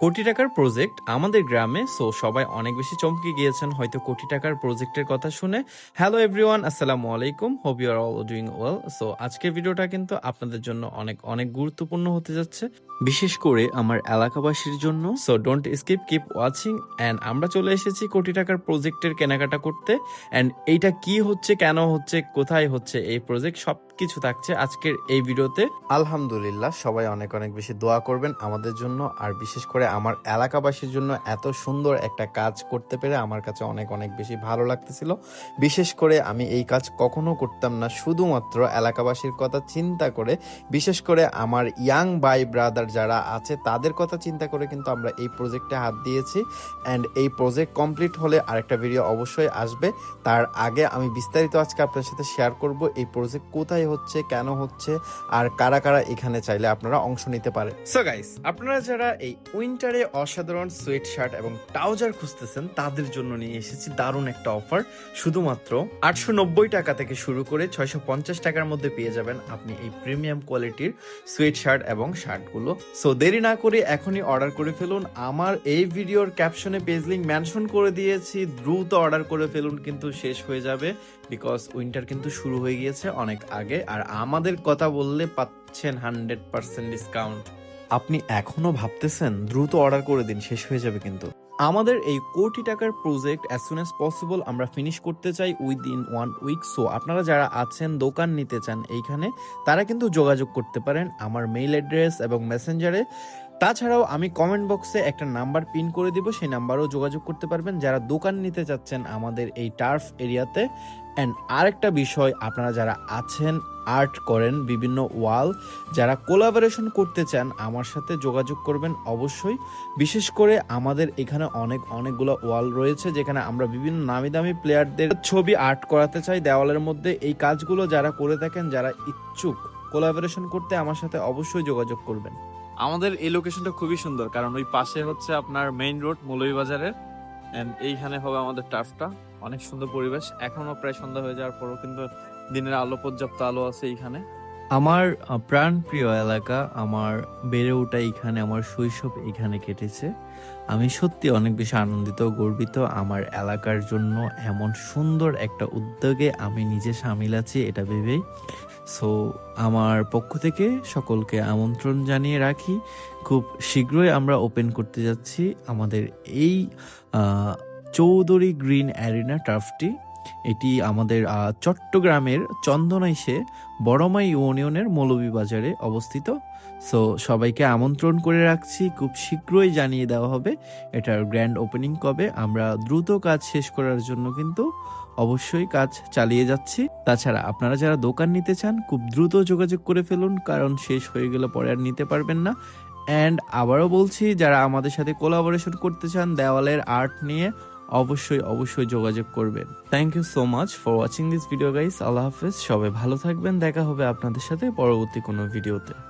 কোটি টাকার প্রজেক্ট আমাদের গ্রামে সো সবাই অনেক বেশি চমকে গিয়েছেন। হয়তো কোটি টাকার প্রজেক্টের কথা শুনে। হ্যালো এভরিওয়ান আসসালামু আলাইকুম। Hope you are all doing well so আজকের ভিডিওটা কিন্তু আপনাদের জন্য অনেক অনেক গুরুত্বপূর্ণ হতে যাচ্ছে। বিশেষ করে আমার এলাকাবাসীর জন্য। So don't skip keep watching and আমরা চলে এসেছি কোটি টাকার প্রজেক্টের কেনাকাটা করতে। অ্যান্ড এইটা কি হচ্ছে, কেন হচ্ছে, কোথায় হচ্ছে এই প্রজেক্ট সব কিছু থাকছে আজকের এই ভিডিওতে। আলহামদুলিল্লাহ, সবাই অনেক অনেক বেশি দোয়া করবেন আমাদের জন্য, আর বিশেষ করে আমার এলাকাবাসীর জন্য এত সুন্দর একটা কাজ করতে পেরে আমার কাছে অনেক অনেক বেশি ভালো লাগতেছিল। বিশেষ করে আমি এই কাজ কখনো করতাম না, শুধুমাত্র এলাকাবাসীর কথা চিন্তা করে। বিশেষ করে আমার ইয়াং বাই ব্রাদার যারা আছে, তাদের কথা চিন্তা করে কিন্তু আমরা এই প্রজেক্টে হাত দিয়েছি। অ্যান্ড এই প্রজেক্ট কমপ্লিট হলে আরেকটা ভিডিও অবশ্যই আসবে। তার আগে আমি বিস্তারিত আজকে আপনার সাথে শেয়ার করব এই প্রজেক্ট কোথায় হচ্ছে, কেন হচ্ছে, আর কারা কারা এখানে চাইলে আপনারা অংশ নিতে পারে সো গাইস আপনারা যারা এই উইন্টারে অসাধারণ সোয়েট শার্ট এবং ট্রাউজার খুঁজতেছেন, তাদের জন্য নিয়ে এসেছি দারুণ একটা অফার শুধুমাত্র আটশো নব্বই টাকা থেকে শুরু করে ছয়শো পঞ্চাশ টাকার মধ্যে পেয়ে যাবেন আপনি এই প্রিমিয়াম কোয়ালিটির সোয়েট শার্ট এবং শার্টগুলো সো দেরি না করে এখনই অর্ডার করে ফেলুন। আমার এই ভিডিওর ক্যাপশনে পেজ লিঙ্ক মেনশন করে দিয়েছি। দ্রুত অর্ডার করে ফেলুন, কিন্তু শেষ হয়ে যাবে বিকজ উইন্টার কিন্তু শুরু হয়ে গিয়েছে অনেক আগে। আর আমাদের কথা বললে পাচ্ছেন হান্ড্রেড পার্সেন্ট ডিসকাউন্ট আপনি এখনও ভাবতেছেন, দ্রুত অর্ডার করে দিন, শেষ হয়ে যাবে কিন্তু। আমাদের এই কোটি টাকার project as soon as possible আমরা ফিনিশ করতে চাই উইদিন ওয়ান উইক সো আপনারা যারা আছেন, দোকান নিতে চান এইখানে, তারা কিন্তু যোগাযোগ করতে পারেন আমার মেইল অ্যাড্রেস এবং মেসেঞ্জারে তাছাড়াও আমি কমেন্ট বক্সে একটা নাম্বার পিন করে দিব, সেই নাম্বারও যোগাযোগ করতে পারবেন। যারা দোকান নিতে চাচ্ছেন আমাদের এই টার্ফ এরিয়াতে অ্যান্ড আরেকটা বিষয়, আপনারা যারা আছেন আর্ট করেন বিভিন্ন ওয়াল, যারা কোলাবোরেশন করতে চান, আমার সাথে যোগাযোগ করবেন অবশ্যই। বিশেষ করে আমাদের এখানে অনেক, অনেকগুলো ওয়াল রয়েছে, যেখানে আমরা বিভিন্ন নামি দামি প্লেয়ারদের ছবি আর্ট করাতে চাই। দেওয়ালের মধ্যে এই কাজগুলো যারা করে থাকেন, যারা ইচ্ছুক কোলাবোরেশন করতে, আমার সাথে অবশ্যই যোগাযোগ করবেন। আমাদের এই লোকেশনটা খুবই সুন্দর, কারণ ওই পাশে হচ্ছে আপনার মেইন রোড মৌলভীবাজারের। এন্ড এইখানে হবে আমাদের টার্ফটা অনেক সুন্দর পরিবেশ। এখনও প্রায় সন্ধ্যা হয়ে যাওয়ার পরও কিন্তু দিনের আলো, পর্যাপ্ত আলো আছে এখানে আমার প্রাণ প্রিয় এলাকা, আমার বেড়ে ওঠা এখানে আমার শৈশব এখানে কেটেছে। আমি সত্যি অনেক বেশি আনন্দিত, গর্বিত। আমার এলাকার জন্য এমন সুন্দর একটা উদ্যোগে আমি নিজে সামিল আছি, এটা ভেবেই। সো আমার পক্ষ থেকে সকলকে আমন্ত্রণ জানিয়ে রাখি। খুব শীঘ্রই আমরা ওপেন করতে যাচ্ছি। আমাদের এই চৌধুরী গ্রিন অ্যারিনা টার্ফটি এটি আমাদের চট্টগ্রামের চন্দনাইশে বড়মাই ইউনিয়নের মৌলভীবাজারে অবস্থিত। সো সবাইকে আমন্ত্রণ করে রাখছি, খুব শীঘ্রই জানিয়ে দেওয়া হবে এটার গ্র্যান্ড ওপেনিং কবে। আমরা দ্রুত কাজ শেষ করার জন্য কিন্তু অবশ্যই কাজ চালিয়ে যাচ্ছি। তাছাড়া আপনারা যারা দোকান নিতে চান, খুব দ্রুত যোগাযোগ করে ফেলুন, কারণ শেষ হয়ে গেলে পরে আর নিতে পারবেন না। অ্যান্ড আবারও বলছি, যারা আমাদের সাথে কোলাবোরেশন করতে চান, দেওয়ালের আর্ট নিয়ে অবশ্যই অবশ্যই যোগাযোগ করবেন। Thank you so much for watching this video guys আল্লাহ হাফেজ। সবাই ভালো থাকবেন। দেখা হবে আপনাদের সাথে পরবর্তী কোনো ভিডিওতে